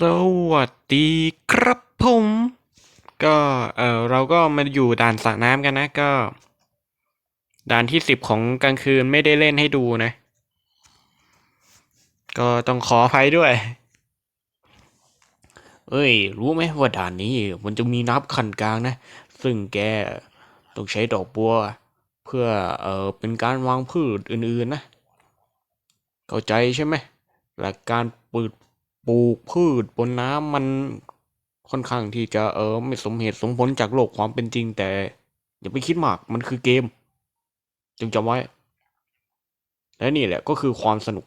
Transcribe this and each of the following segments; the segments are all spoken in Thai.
สวัสดีครับผม ก็เออเราก็มาอยู่ด่านสระน้ำกันนะก็ ด่านที่สิบของกลางคืนไม่ได้เล่นให้ดูนะ ก็ต้องขออภัยด้วย เอ้ย รู้ไหมว่าด่านนี้ มันจะมีนับขันกลางนะ ซึ่งแกต้องใช้ดอกบัว เพื่อเออเป็นการวางพืชอื่นๆนะ เข้าใจใช่ไหมและกการปลูก ปลูกพืชบนน้ำมันค่อนข้างที่จะเออไม่สมเหตุสมผลจากโลกความเป็นจริง แต่อย่าไปคิดมากมันคือเกม จงจำไว้ และนี่แหละก็คือความสนุก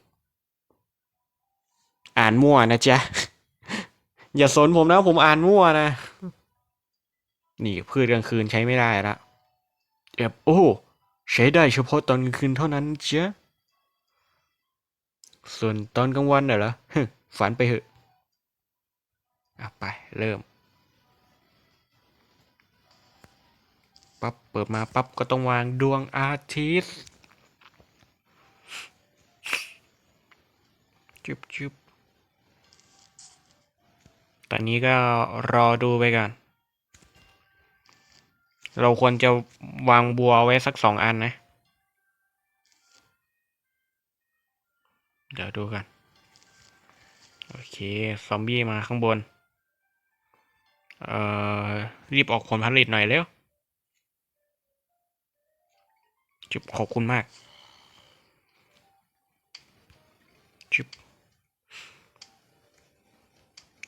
อ่านมั่วนะจ๊ะ อย่าสนผมนะผมอ่านมั่วนะ นี่พืชกลางคืนใช้ไม่ได้ละเอบโอ้ใช้ได้เฉพาะตอนกลางคืนเท่านั้นเจ๊ะส่วนตอนกลางวันน่ะเหรอ ฝันไปเถอะอะไป เริ่ม ปั๊บ เปิดมาปั๊บ ก็ต้องวางดวงอาทิตย์จุบจุบตอนนี้ก็รอดูไปก่อน เราควรจะวางบัวไว้สักสองอันนะ เดี๋ยวดูกัน โอเค ซอมบี้มาข้างบน เอ่อ รีบออกผลผลิตหน่อยเร็วจุบขอบคุณมากจุบ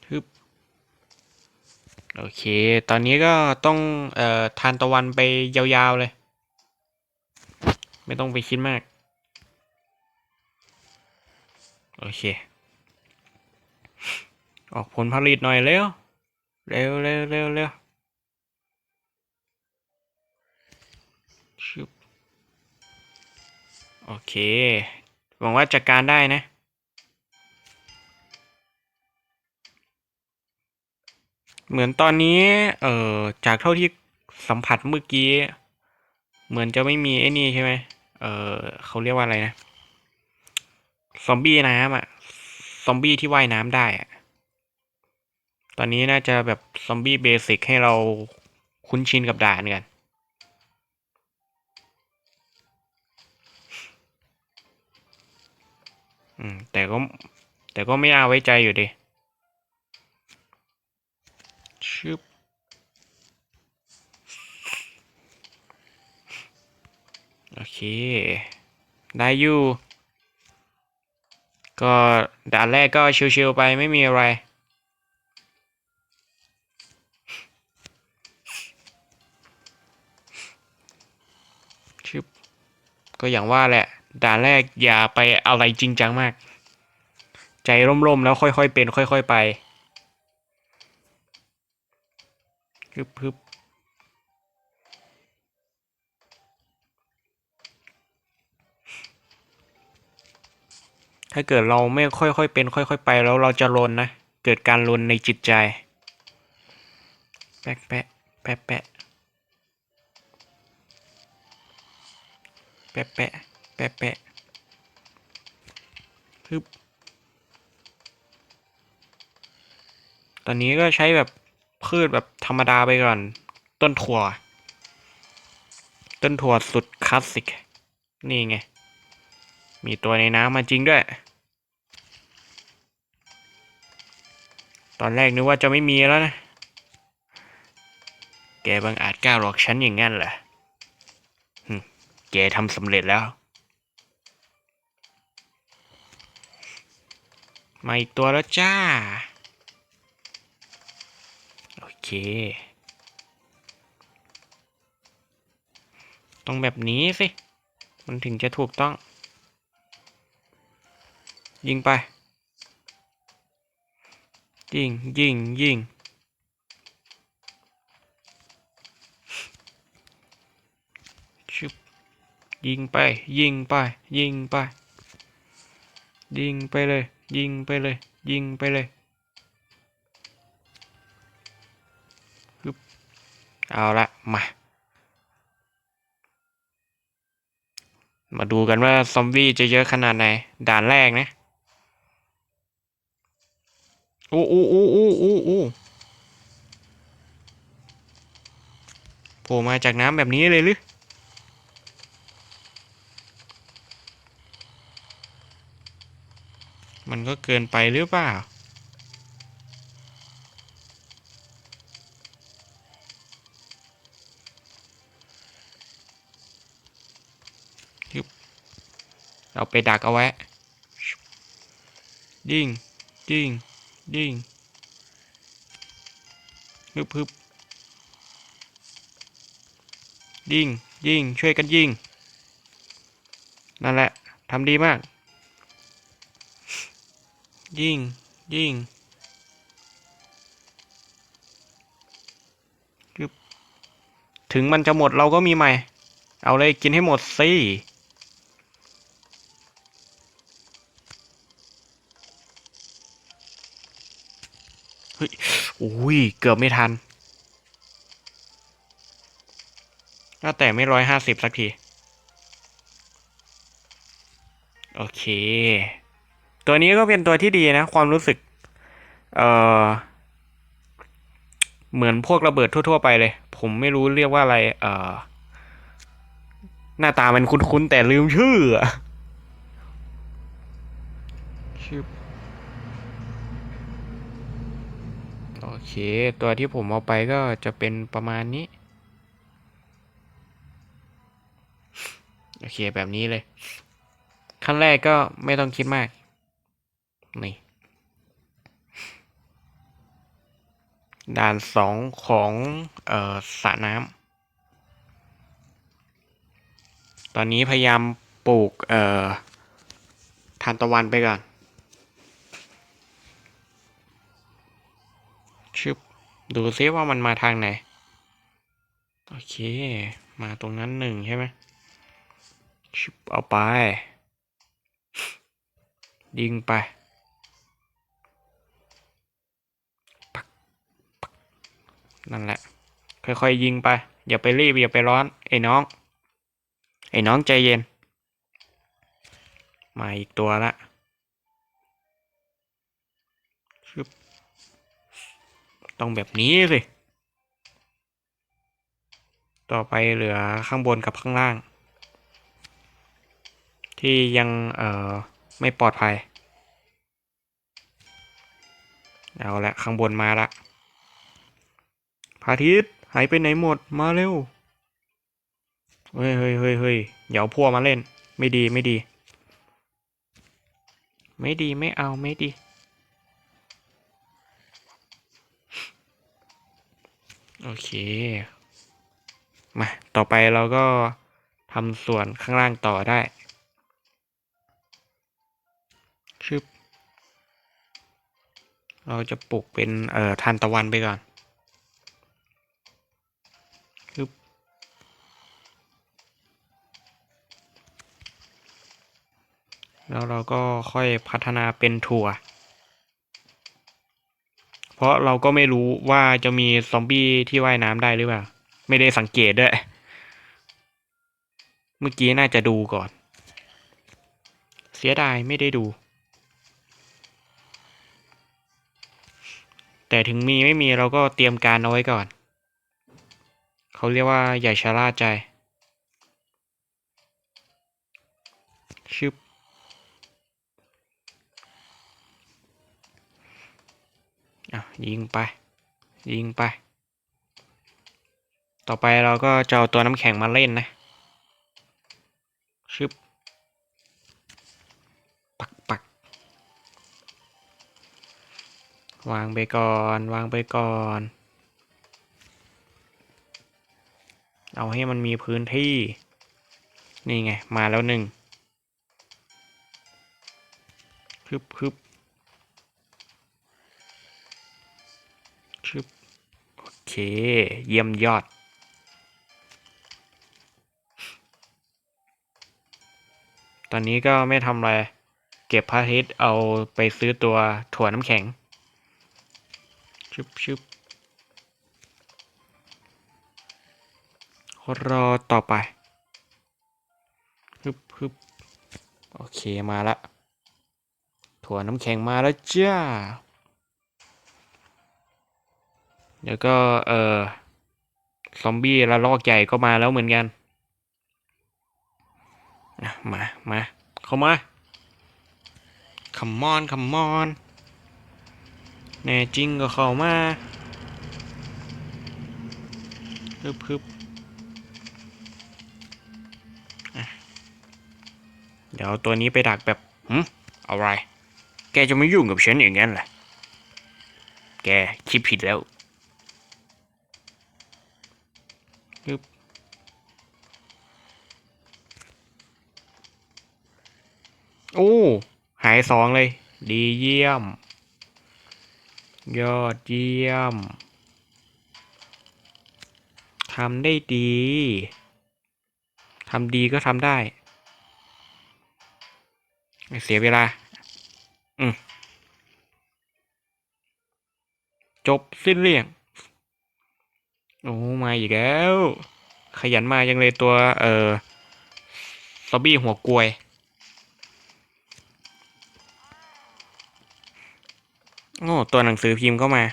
ฮึบโอเค ตอนนี้ก็ต้อง เอ่อ ทานตะวันไปยาวๆเลย ไม่ต้องไปคิดมาก โอเค ออกผลผลิตหน่อยเร็ว เร็วเร็วเร็วเร็วชึบโอเค หวังว่าจัดการได้นะ เหมือนตอนนี้ เอ่อ จากเท่าที่สัมผัสเมื่อกี้ เหมือนจะไม่มีไอ้นี่ใช่ไหม เอ่อ เขาเรียกว่าอะไรนะ ซอมบี้น้ำอะซอมบี้ที่ว่ายน้ำได้อะ ตอนนี้น่าจะแบบซอมบี้เบสิกให้เราคุ้นชินกับด่านกัน อืม แต่ก็ แต่ก็ไม่น่าไว้ใจอยู่ดีชึบโอเค ได้อยู่ ก็ด่านแรกก็ชิวๆไปไม่มีอะไร ก็อย่างว่าแหละ ด่านแรกอย่าไปอะไรจริงจังมาก ใจร่มๆแล้วค่อยๆเป็น ค่อย ๆไปฮึบฮึบถ้าเกิดเราไม่ค่อยๆเป็น ค่อยๆไปแล้วเราจะลนนะ เกิดการลนในจิตใจ แปะแปะแปะแปะ แปะแปะแปะแปะฮึบตอนนี้ก็ใช้แบบพืชแบบธรรมดาไปก่อน ต้นถั่ว ต้นถั่วสุดคลาสสิก นี่ไง มีตัวในน้ำมาจริงด้วย ตอนแรกนึกว่าจะไม่มีแล้วนะ แกบังอาจกล้าหลอกฉันอย่างงั้นเหรอ แกทำสำเร็จแล้ว มาอีกตัวแล้วจ้า โอเค ต้องแบบนี้สิ มันถึงจะถูกต้อง ยิงไป ยิงยิงยิง ยิงไป ยิงไป ยิงไป ยิงไปเลย ยิงไปเลย ยิงไปเลยฮึบเอาละมา มาดูกันว่าซอมบี้จะเยอะขนาดไหน ด่านแรกนะโอ้โอ้โอ้โอ้โอ้โอ้โผล่มาจากน้ำแบบนี้เลยหรือ มันก็เกินไปหรือเปล่ายึบเราไปดักเอาไว้ยิงยิงยิงฮึบฮึบยิงยิงช่วยกันยิง นั่นแหละทำดีมาก ยิง ยิงยึบถึงมันจะหมดเราก็มีใหม่ เอาเลยกินให้หมดสิเฮ้ยอุ้ย เกือบไม่ทันก็แต่ไม่ร้อยห้าสิบสักที โอเค ตัวนี้ก็เป็นตัวที่ดีนะ ความรู้สึก เอ่อ เหมือนพวกระเบิดทั่ว ๆ ไปเลย ผมไม่รู้เรียกว่าอะไร เอ่อ หน้าตามันคุ้นๆแต่ลืมชื่อชื่อโอเค ตัวที่ผมเอาไปก็จะเป็นประมาณนี้ โอเค แบบนี้เลย ขั้นแรกก็ไม่ต้องคิดมาก นี่ ด่านสองของออสระน้ำตอนนี้พยายามปลูกเอ่อทานตะวันไปก่อนชึบดูซิว่ามันมาทางไหน โอเค มาตรงนั้นหนึ่งใช่ไหมชึบเอาไปยิงไป นั่นแหละ ค่อยๆยิงไป อย่าไปรีบอย่าไปร้อนไอ้น้อง ไอ้น้องใจเย็น มาอีกตัวละชึบต้องแบบนี้สิ ต่อไปเหลือข้างบนกับข้างล่าง ที่ยังเอ่อไม่ปลอดภัย เอาละข้างบนมาละ พระอาทิตย์หายไปไหนหมดมาเร็ว เฮ้ยเฮ้ยเฮ้ยเฮ้ยอย่าเอาพวมาเล่น ไม่ดีไม่ดี ไม่ดีไม่เอาไม่ดี โอเค มา ต่อไปเราก็ทำส่วนข้างล่างต่อได้ชึบเราจะปลูกเป็นเอ่อทานตะวันไปก่อน แล้วเราก็ค่อยพัฒนาเป็นถั่ว เพราะเราก็ไม่รู้ว่าจะมีซอมบี้ที่ว่ายน้ำได้หรือเปล่า ไม่ได้สังเกตด้วย เมื่อกี้น่าจะดูก่อน เสียดายไม่ได้ดู แต่ถึงมีไม่มีเราก็เตรียมการเอาไว้ก่อน เขาเรียกว่าอย่ชะล่าใจชึบ อะยิงไป ยิงไป ต่อไปเราก็จะเอาตัวน้ำแข็งมาเล่นนะ ชึบ ปักปัก วางไปก่อน วางไปก่อน เอาให้มันมีพื้นที่ นี่ไง มาแล้วหนึ่ง คึบคึบ เค เยี่ยมยอด ตอนนี้ก็ไม่ทำอะไร เก็บพระอาทิตย์เอาไปซื้อตัวถั่วน้ำแข็ง ชึบชึบรอต่อไปฮึบฮึบโอเคมาละ ถั่วน้ำแข็งมาแล้วจ้า แล้วก็เออซอมบี้ระลอกใหญ่ก็มาแล้วเหมือนกันนะมา มา เข้ามา come on come on แน่จริงก็เข้ามาฮึบฮึบเดี๋ยวตัวนี้ไปดักแบบหืมอะไร แกจะไม่ยุ่งกับฉันอย่างนั้นแหละแกคิดผิดแล้ว บโอ้ หายสองเลย ดีเยี่ยม ยอดเยี่ยม ทำได้ดี ทำดีก็ทำได้ไม่เสียเวลา อืมจบสิ้นเรื่อง โอ้มาอีกแล้ว ขยันมายังเลยตัวเอ่อซอบบี้หัวกลวย โอ้ตัวหนังสือพิมพ์ก็มา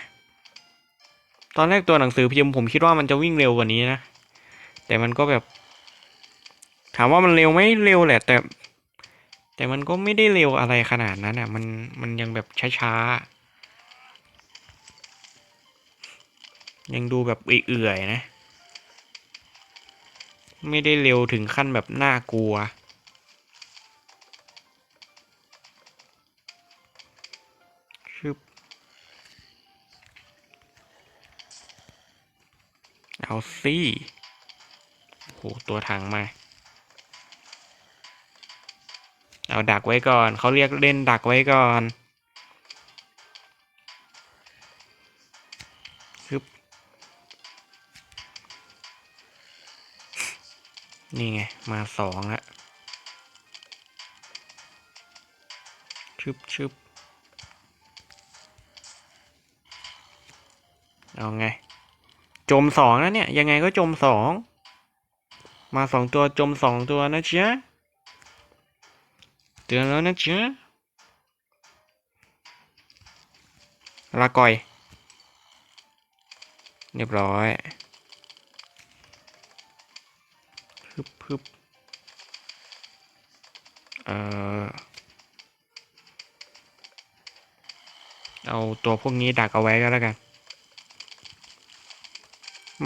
ตอนแรกตัวหนังสือพิมพ์ผมคิดว่ามันจะวิ่งเร็วกว่านี้นะ แต่มันก็แบบ ถามว่ามันเร็วไหมเร็วแหละ แต่ แต่มันก็ไม่ได้เร็วอะไรขนาดนั้นอะ มันมันยังแบบช้าๆ ยังดูแบบเอื่อยๆนะ ไม่ได้เร็วถึงขั้นแบบน่ากลัว ชึบ เอาสิโอ้โหตัวถังมา เอาดักไว้ก่อน เขาเรียกเล่นดักไว้ก่อน นี่ไง มาสองละชึบชึบเอาไง จมสองนะเนี่ย ยังไงก็จมสอง มาสองตัวจมสองตัวนะเจ๊ะเตือนแล้วนะเจ๊ะลาก่อย เรียบร้อย ฮึบฮึบเอ่อเอาตัวพวกนี้ดักเอาไว้ก็แล้วกัน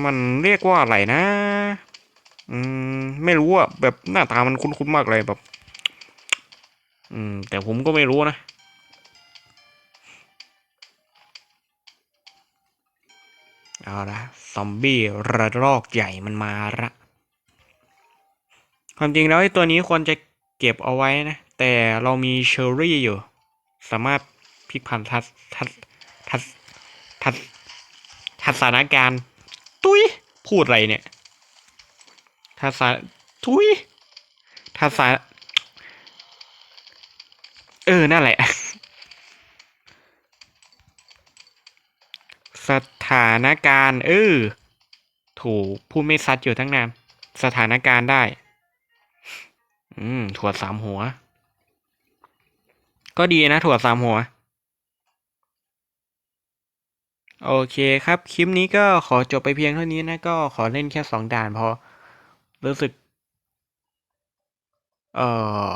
มันเรียกว่าอะไรนะ อืม ไม่รู้อะแบบหน้าตามันคุ้นๆมากเลยแบบ อืม แต่ผมก็ไม่รู้นะ เอาละซอมบี้ระลอกใหญ่มันมาละ ความจริงแล้วไอ้ตัวนี้ควรจะเก็บเอาไว้นะ แต่เรามีเชอร์รี่อยู่ สามารถพลิกผันทัศทัศทัศทัศทัศสถานการณ์ ตุ้ยพูดอะไรเนี่ยทัศทุยทัศเออ นั่นแหละ สถานการณ์ เออ ถูกพูดไม่ซัดอยู่ทั้งนาน สถานการณ์ได้ อืม ถั่วสามหัว ก็ดีนะ ถั่วสามหัว โอเคครับ คลิปนี้ก็ขอจบไปเพียงเท่านี้นะ ก็ขอเล่นแค่สองด่านพอ รู้สึก เออ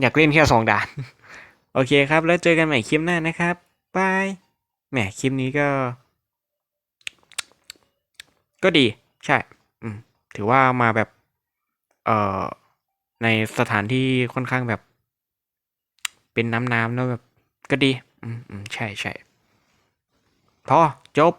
อยากเล่นแค่สองด่าน โอเคครับ แล้วเจอกันใหม่คลิปหน้านะครับบายแหมคลิปนี้ก็ ก็ดี ใช่ อืม ถือว่ามาแบบ เอ่อ ในสถานที่ค่อนข้างแบบ เป็นน้ำน้ำแล้วแบบ ก็ดี อืมอืมใช่ใช่พอจบ